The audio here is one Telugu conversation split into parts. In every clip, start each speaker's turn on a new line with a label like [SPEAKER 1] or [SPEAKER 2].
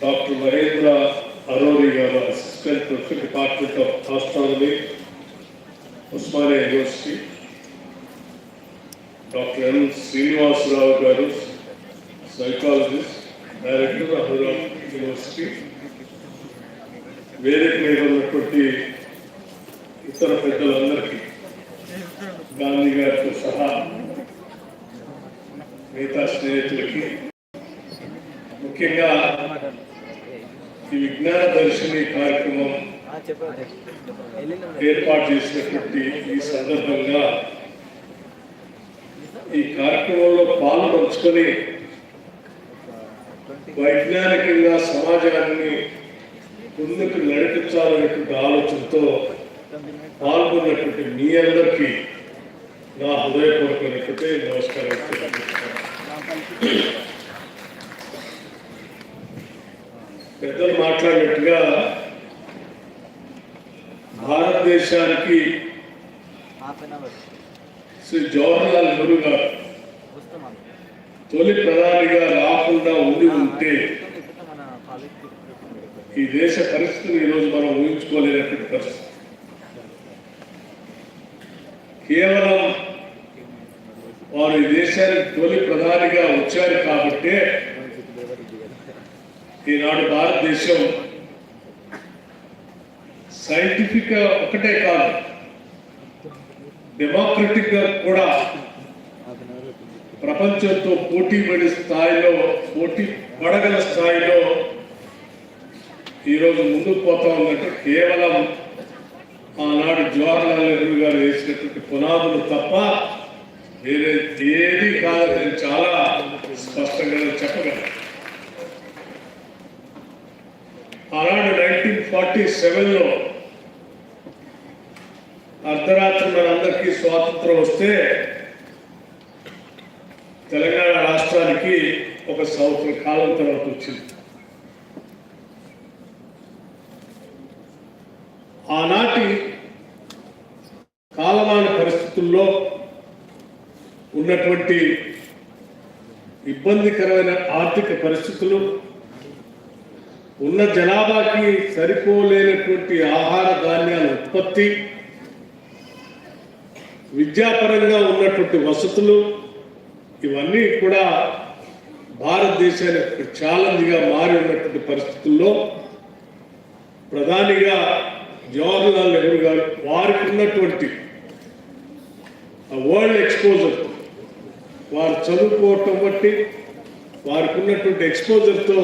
[SPEAKER 1] డాక్టర్ మహేంద్ర అరోరి గారు assistant professor department of astronomy Osmania university doctor N Srinivasarao గారు సైకాలజిస్ట్ డైరెక్టర్ అహ్మదాబాద్ యూనివర్సిటీ వేదిక మీద ఉన్నటువంటి ఇతర పెద్దలందరికీ గాంధీ గారితో సహా మిగతా స్నేహితులకి ముఖ్యంగా ఈ విజ్ఞాన దర్శిని కార్యక్రమం ఏర్పాటు చేసినటువంటి ఈ సందర్భంగా ఈ కార్యక్రమంలో పాలు పంచుకొని వైజ్ఞానికంగా సమాజాన్ని ముందుకు నడిపించాలనేటువంటి ఆలోచనతో పాల్గొన్నటువంటి మీ అందరికీ నా హృదయపూర్వకమైనటువంటి నమస్కారం. పెద్దలు మాట్లాడినట్టుగా భారతదేశానికి శ్రీ జవహర్లాల్ నెహ్రూ గారు తొలి ప్రధానిగా రాకుండా ఉండి ఉంటే
[SPEAKER 2] మన కాలేజ్
[SPEAKER 1] ఈ దేశ పరిస్థితిని ఈరోజు మనం ఊహించుకోలేనటువంటి పరిస్థితి. కేవలం వారు ఈ దేశానికి తొలి ప్రధానిగా వచ్చారు కాబట్టే ఈనాడు భారతదేశం సైంటిఫిక్ ఒకటే కాదు డెమోక్రటిక్గా కూడా ప్రపంచంతో పోటీ పడే స్థాయిలో పోటీ పడగల స్థాయిలో ఈరోజు ముందుకు పోతా ఉందంటే కేవలం ఆనాడు జవహర్లాల్ నెహ్రూ గారు వేసినటువంటి పునాదులు తప్ప వేరే ఏది కాదని చాలా స్పష్టంగా చెప్పగలను. ఆనాడు నైన్టీన్ ఫార్టీ సెవెన్లో అర్ధరాత్రి మనందరికీ స్వాతంత్రం వస్తే తెలంగాణ రాష్ట్రానికి ఒక సంవత్సరం కాలం తర్వాత వచ్చింది. ఆనాటి కాలమాన పరిస్థితుల్లో ఉన్నటువంటి ఇబ్బందికరమైన ఆర్థిక పరిస్థితులు ఉన్న జనాభాకి సరిపోలేనటువంటి ఆహార ధాన్యాల ఉత్పత్తి విద్యాపరంగా ఉన్నటువంటి వసతులు ఇవన్నీ కూడా భారతదేశానికి ఛాలెంజ్గా మారి ఉన్నటువంటి పరిస్థితుల్లో ప్రధానిగా జవహర్లాల్ నెహ్రూ గారు వారికి ఉన్నటువంటి వరల్డ్ ఎక్స్పోజర్ వారు చదువుకోవటం బట్టి వారికి ఉన్నటువంటి ఎక్స్పోజర్తో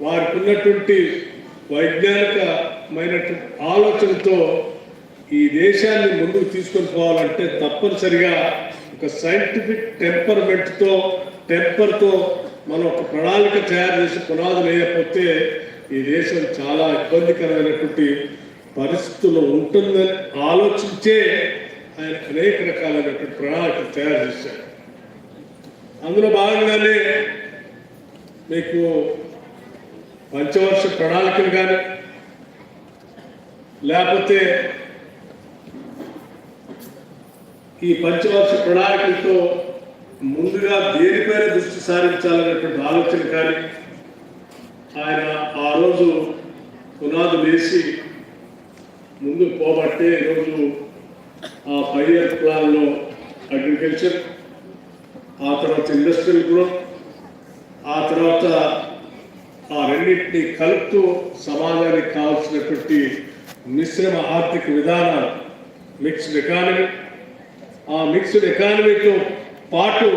[SPEAKER 1] వారికి ఉన్నటువంటి వైజ్ఞానికమైనటువంటి ఆలోచనతో ఈ దేశాన్ని ముందుకు తీసుకొని పోవాలంటే తప్పనిసరిగా ఒక సైంటిఫిక్ టెంపర్మెంట్తో టెంపర్తో మనం ఒక ప్రణాళిక తయారు చేసి పునాదులు వేయకపోతే ఈ దేశం చాలా ఇబ్బందికరమైనటువంటి పరిస్థితుల్లో ఉంటుందని ఆలోచించే ఆయన అనేక రకాలైనటువంటి ప్రణాళికలు తయారు చేశారు. అందులో భాగంగానే మీకు పంచవర్ష ప్రణాళికలు కానీ లేకపోతే ఈ పంచవర్ష ప్రణాళికలతో ముందుగా దేనిపైన దృష్టి సారించాలనేటువంటి ఆలోచన కానీ ఆయన ఆ రోజు పునాదు వేసి ముందుకు పోబట్టే ఈరోజు ఆ ఫైవ్ ఇయర్ ప్లాన్లో అగ్రికల్చర్ ఆ తర్వాత ఇండస్ట్రియల్ గ్రోత్ ఆ తర్వాత ఆ రెండింటిని కలుపుతూ సమాజానికి కావాల్సినటువంటి మిశ్రమ ఆర్థిక విధానాలు మిక్స్డ్ ఎకానమీ ఆ మిక్స్డ్ ఎకానమీతో పాటు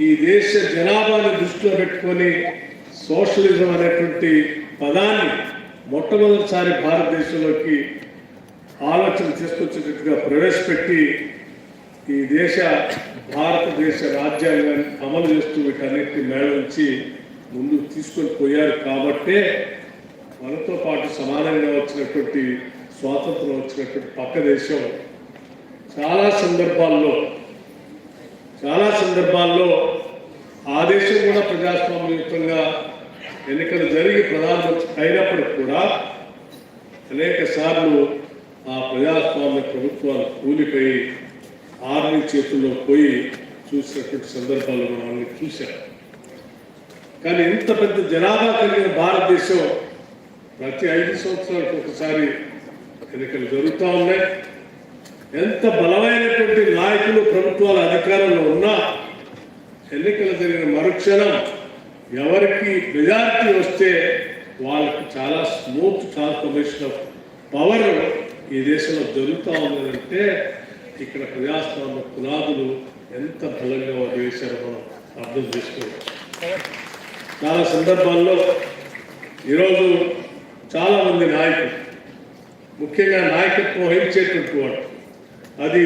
[SPEAKER 1] ఈ దేశ జనాభాను దృష్టిలో పెట్టుకొని సోషలిజం అనేటువంటి పదాన్ని మొట్టమొదటిసారి భారతదేశంలోకి ఆలోచన తీసుకొచ్చేటట్టుగా ప్రవేశపెట్టి ఈ దేశ భారతదేశ రాజ్యాంగాన్ని అమలు చేస్తూ వీటన్నిటిని మేళవించి ముందుకు తీసుకొని పోయారు కాబట్టే మనతో పాటు సమానంగా వచ్చినటువంటి స్వాతంత్రం వచ్చినటువంటి పక్క దేశం చాలా సందర్భాల్లో చాలా సందర్భాల్లో ఆ దేశం కూడా ప్రజాస్వామ్యయుతంగా ఎన్నికలు జరిగి ప్రధానమంత్రి అయినప్పటికి కూడా అనేక సార్లు ఆ ప్రజాస్వామ్య ప్రభుత్వాలు కూలిపోయి ఆర్మీ చేతుల్లో పోయి చూసినటువంటి సందర్భాలు మనం అన్ని చూశాం. కానీ ఇంత పెద్ద జనాభా కలిగిన భారతదేశం ప్రతి ఐదు సంవత్సరాలకు ఒకసారి ఎన్నికలు జరుగుతూ ఉన్నాయి. ఎంత బలమైనటువంటి నాయకులు ప్రభుత్వాల అధికారంలో ఉన్నా ఎన్నికలు జరిగిన మరుక్షణం ఎవరికి మెజారిటీ వస్తే వాళ్ళకి చాలా స్మూత్ ట్రాన్స్ఫర్మేషన్ ఆఫ్ పవర్ ఈ దేశంలో జరుగుతూ ఉందంటే ఇక్కడ ప్రజాస్వామ్య పునాదులు ఎంత బలంగా వేశారో మనం అర్థం చేసుకోవచ్చు. చాలా సందర్భాల్లో ఈరోజు చాలామంది నాయకులు ముఖ్యంగా నాయకత్వం వహించేటువంటి వాడు అది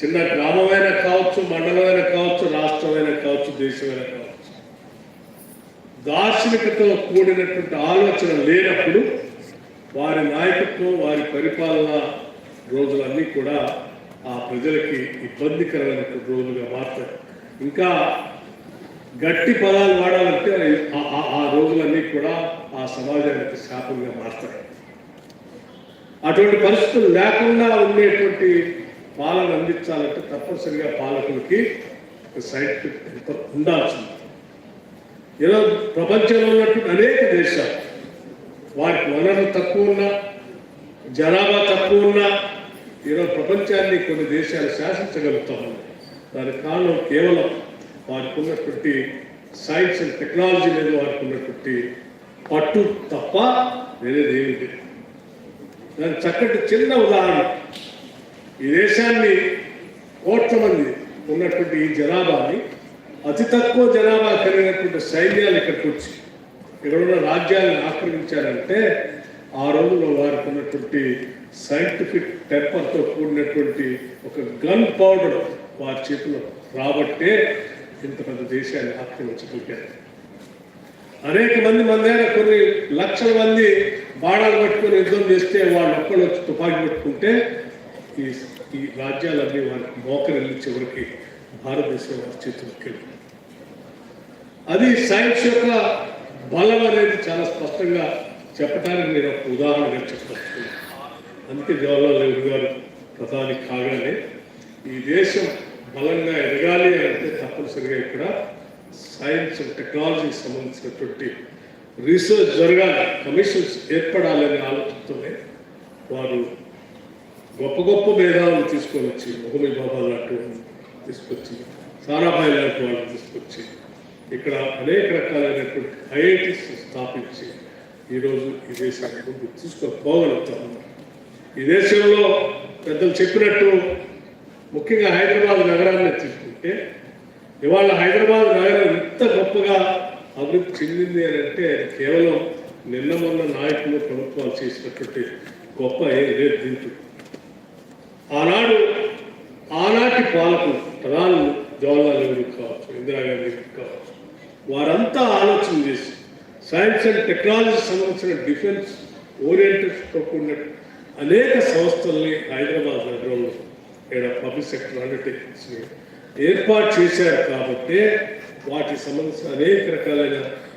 [SPEAKER 1] చిన్న గ్రామమైనా కావచ్చు మండలమైనా కావచ్చు రాష్ట్రమైనా కావచ్చు దేశమైనా కావచ్చు దార్శనికతో కూడినటువంటి ఆలోచన లేనప్పుడు వారి నాయకత్వం వారి పరిపాలన రోజులన్నీ కూడా ఆ ప్రజలకి ఇబ్బందికరమైనటువంటి రోజులుగా మారుతాయి. ఇంకా గట్టి పదాలు వాడాలంటే ఆ- ఆ- రోజులన్నీ కూడా ఆ సమాజానికి శాపంగా మారుతాయి. అటువంటి పరిస్థితులు లేకుండా ఉండేటువంటి పాలన అందించాలంటే తప్పనిసరిగా పాలకులకి సైంటిఫిక్ ఎంత ఉండాల్సింది. ఏదో ప్రపంచంలో ఉన్నటువంటి అనేక దేశాలు వారికి వనరులు తక్కువ ఉన్నా జనాభా తక్కువ ఉన్నా ఈరోజు ప్రపంచాన్ని కొన్ని దేశాలు శాసించగలుగుతా ఉన్నాయి దానికి కారణం కేవలం వారికి ఉన్నటువంటి సైన్స్ అండ్ టెక్నాలజీ మీద వారికి ఉన్నటువంటి పట్టు తప్ప వేరేది ఏమీ దాని చక్కటి చిన్న ఉదాహరణ. ఈ దేశాన్ని కోట్ల మంది ఉన్నటువంటి ఈ జనాభాని అతి తక్కువ జనాభా కలిగినటువంటి సైన్యాలు ఇక్కడికి వచ్చి ఇక్కడ ఉన్న రాజ్యాలను ఆక్రమించారంటే ఆ రోజుల్లో వారికి ఉన్నటువంటి సైంటిఫిక్ టెంపర్తో కూడినటువంటి ఒక గన్ పౌడర్ వారి చేతిలో రాబట్టే ఇంత పెద్ద దేశాన్ని ఆక్రమించగలిగారు అనేక మంది మన దగ్గర కొన్ని లక్షల మంది బాణాలు పట్టుకొని యుద్ధం చేస్తే వాళ్ళు ఒక్కళ్ళు వచ్చి తుపాకీ పట్టుకుంటే ఈ ఈ రాజ్యాలన్నీ వారికి మోకరెళ్ళి చివరికి భారతదేశం వారి చేతులకు అది సైన్స్ యొక్క బలం అనేది చాలా స్పష్టంగా చెప్పడానికి నేను ఒక ఉదాహరణగా చెప్పచ్చు అందుకే జవహర్లాల్ నెహ్రూ గారు ప్రధాని కాగానే ఈ దేశం బలంగా ఎదగాలి అంటే తప్పనిసరిగా ఇక్కడ సైన్స్ అండ్ టెక్నాలజీకి సంబంధించినటువంటి రీసెర్చ్ జరగాలి కమిషన్స్ ఏర్పడాలనే ఆలోచనతోనే వారు గొప్ప గొప్ప మేధావులు తీసుకొని వచ్చి మొహమ్మీ బాబా లాంటి వాళ్ళని తీసుకొచ్చి సారాభాయ్ లాంటి వాళ్ళని తీసుకొచ్చి ఇక్కడ అనేక రకాలైనటువంటి ఐఐటీస్ స్థాపించి ఈరోజు ఈ దేశాన్ని ముందు తీసుకొని ఉన్నారు ఈ దేశంలో పెద్దలు చెప్పినట్టు ముఖ్యంగా హైదరాబాద్ నగరాన్ని తీసుకుంటే ఇవాళ హైదరాబాద్ నగరం ఇంత గొప్పగా అభివృద్ధి చెందింది అని అంటే అది కేవలం నిన్న మొన్న నాయకులు ప్రభుత్వాలు చేసినటువంటి గొప్ప ఏం ఆనాడు ఆనాటి పాలకులు ప్రధానులు జవహర్లాల్ నెహ్రూ కావచ్చు ఇందిరాగాంధీ కావచ్చు వారంతా ఆలోచన చేసి సైన్స్ అండ్ టెక్నాలజీ సంబంధించిన డిఫెన్స్ ఓరియంటెడ్తో కూడిన అనేక సంస్థల్ని హైదరాబాద్ నగరంలో ఇక్కడ పబ్లిక్ సెక్టర్ అండర్టేకింగ్స్ని ఏర్పాటు చేశారు కాబట్టి వాటికి సంబంధించిన అనేక రకాలైన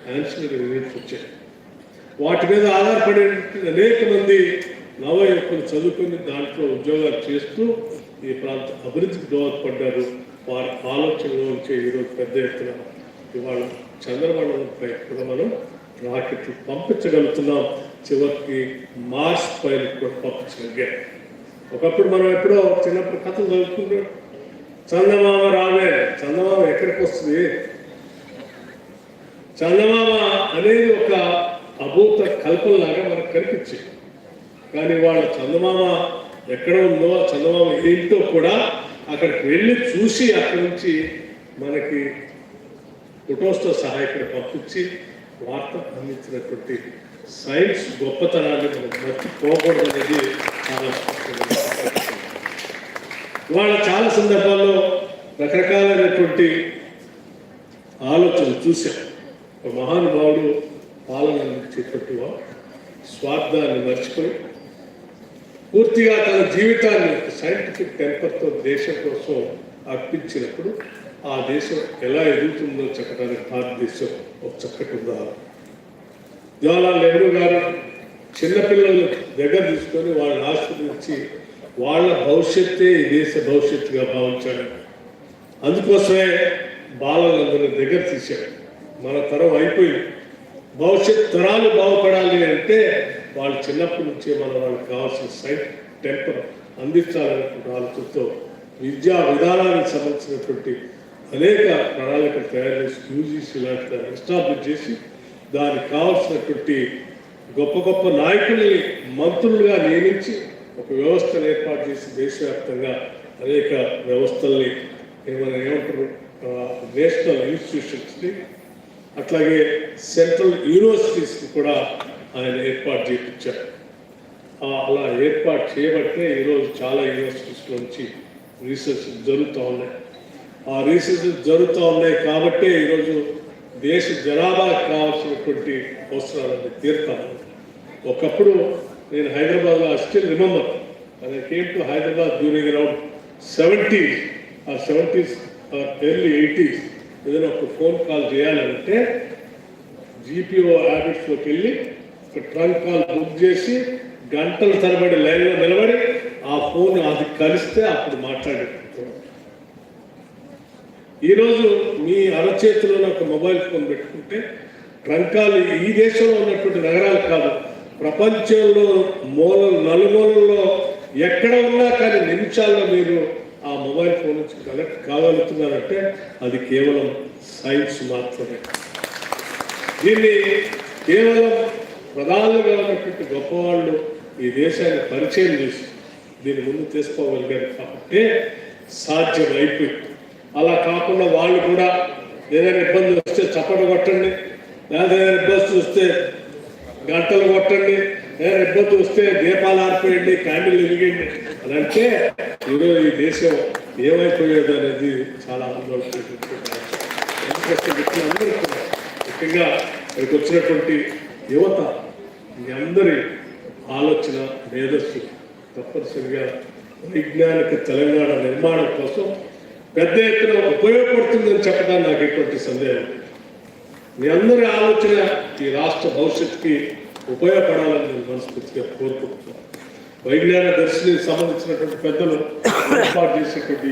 [SPEAKER 1] యాన్షనరీ యూనిట్స్ వచ్చాయి. వాటి మీద ఆధారపడే అనేక మంది నవ యువకులు చదువుకుని దాంట్లో ఉద్యోగాలు చేస్తూ ఈ ప్రాంత అభివృద్ధికి దోహదపడ్డారు. వారి ఆలోచనలో ఉంచే ఈరోజు పెద్ద ఎత్తున ఇవాళ చంద్రమండలంపై కూడా మనం రాకెట్లు పంపించగలుగుతున్నాం. చివరికి మార్స్ పైన కూడా పంపించగలిగాం. ఒకప్పుడు మనం ఎప్పుడో చిన్నప్పుడు కథలు చదువుకుంటాం చందమామ రామే చందమామ ఎక్కడికి వస్తుంది? చందమామ అనేది ఒక అభూత కల్పనలాగా మనకు కనిపించింది. కానీ వాళ్ళ చందమామ ఎక్కడ ఉందో ఆ చందమామ ఏంటో కూడా అక్కడికి వెళ్ళి చూసి అక్కడి నుంచి మనకి ఫొటోస్తో సహా ఇక్కడ పంపించి వార్త అందించినటువంటి సైన్స్ గొప్పతనాన్ని మనం మర్చిపోకూడదు అనేది ఇవాళ చాలా సందర్భాల్లో రకరకాలైనటువంటి ఆలోచనలు చూశాం ఒక మహానుభావుడు పాలన చెప్పట్టుగా స్వార్థాన్ని మర్చిపోయి పూర్తిగా తన జీవితాన్ని సైంటిఫిక్ టెంపర్తో దేశం కోసం అర్పించినప్పుడు ఆ దేశం ఎలా ఎదుగుతుందో చెప్పడానికి భారతదేశం ఒక చక్కటి ఉదాహరణ. జవహర్లాల్ నెహ్రూ గారు చిన్నపిల్లలు దగ్గర తీసుకొని వాళ్ళని ఆస్వాదించి వాళ్ళ భవిష్యత్తే ఈ దేశ భవిష్యత్తుగా భావించాడు అందుకోసమే బాలలందరినీ దగ్గర తీశాడు మన తరం అయిపోయింది. భవిష్యత్ తరాలు బాగుపడాలి అంటే వాళ్ళు చిన్నప్పటి నుంచే మనం వాళ్ళకి కావాల్సిన సైట్ టెంపర్ అందించాలనుకున్న ఆలోచనతో విద్యా విధానానికి సంబంధించినటువంటి అనేక ప్రణాళికలు తయారు చేసి యూజీసీ లాంటి ఎస్టాబ్లిష్ చేసి దానికి కావాల్సినటువంటి గొప్ప గొప్ప నాయకుల్ని మంత్రులుగా నియమించి ఒక వ్యవస్థను ఏర్పాటు చేసి దేశవ్యాప్తంగా అనేక వ్యవస్థల్ని ఏమైనా ఏమంటారు నేషనల్ ఇన్స్టిట్యూషన్స్ని అట్లాగే సెంట్రల్ యూనివర్సిటీస్కి కూడా ఆయన ఏర్పాటు చేయించారు అలా ఏర్పాటు చేయబట్టే ఈరోజు చాలా యూనివర్సిటీస్ నుంచి రీసెర్చ్ జరుగుతూ ఉన్నాయి. ఆ రీసెర్చ్ జరుగుతూ ఉన్నాయి కాబట్టే ఈరోజు దేశ జనాభాకి కావాల్సినటువంటి అవసరాలన్నీ తీర్తాను. ఒకప్పుడు నేను హైదరాబాద్లో still remember I came to Hyderabad during around seventies ఆ సెవెంటీస్ ఎర్లీ ఎయిటీస్ ఏదైనా ఒక ఫోన్ కాల్ చేయాలంటే జీపీఓ ఆఫీస్లోకి వెళ్ళి ఒక ట్రంక్ కాల్ బుక్ చేసి గంటల తరబడి లైన్లో నిలబడి ఆ ఫోన్ అది కలిస్తే అప్పుడు మాట్లాడేటప్పుడు ఈరోజు మీ అరచేతిలో ఒక మొబైల్ ఫోన్ పెట్టుకుంటే ట్రంకాలు ఈ దేశంలో ఉన్నటువంటి నగరాలు కాదు ప్రపంచంలో మూల నలుమూలల్లో ఎక్కడ ఉన్నా కానీ నిమిషాల్లో మీరు ఆ మొబైల్ ఫోన్ నుంచి కనెక్ట్ కాగలుగుతున్నారంటే అది కేవలం సైన్స్ మాత్రమే. దీన్ని కేవలం ప్రధానంగా ఉన్నటువంటి గొప్పవాళ్ళు ఈ దేశాన్ని పరిచయం చేసి దీన్ని ముందు తీసుకోగలిగారు కాబట్టి సాధ్యం అయిపోయింది అలా కాకుండా వాళ్ళు కూడా ఏదైనా ఇబ్బంది వస్తే చప్పట కొట్టండి లేదా ఏదైనా ఇబ్బంది వస్తే గంటలు కొట్టండి ఏదైనా ఇబ్బంది వస్తే దీపాలు ఆర్పేయండి క్యాండిల్ వెలిగండి అని అంటే ఈరోజు ఈ దేశం ఏమైపోయేది అనేది చాలా ఆందోళన వ్యక్తులందరూ ముఖ్యంగా ఇక్కడికి వచ్చినటువంటి యువత మీ అందరి ఆలోచన మేధస్సు తప్పనిసరిగా వైజ్ఞానిక తెలంగాణ నిర్మాణం కోసం పెద్ద ఎత్తున ఉపయోగపడుతుందని చెప్పడానికి నాకు ఎటువంటి సందేహం మీ అందరి ఆలోచన ఈ రాష్ట్ర భవిష్యత్తుకి ఉపయోగపడాలని నేను మనస్ఫూర్తిగా కోరుకుంటున్నాను. వైజ్ఞాన దర్శినికి సంబంధించినటువంటి పెద్దలు ఏర్పాటు చేసినటువంటి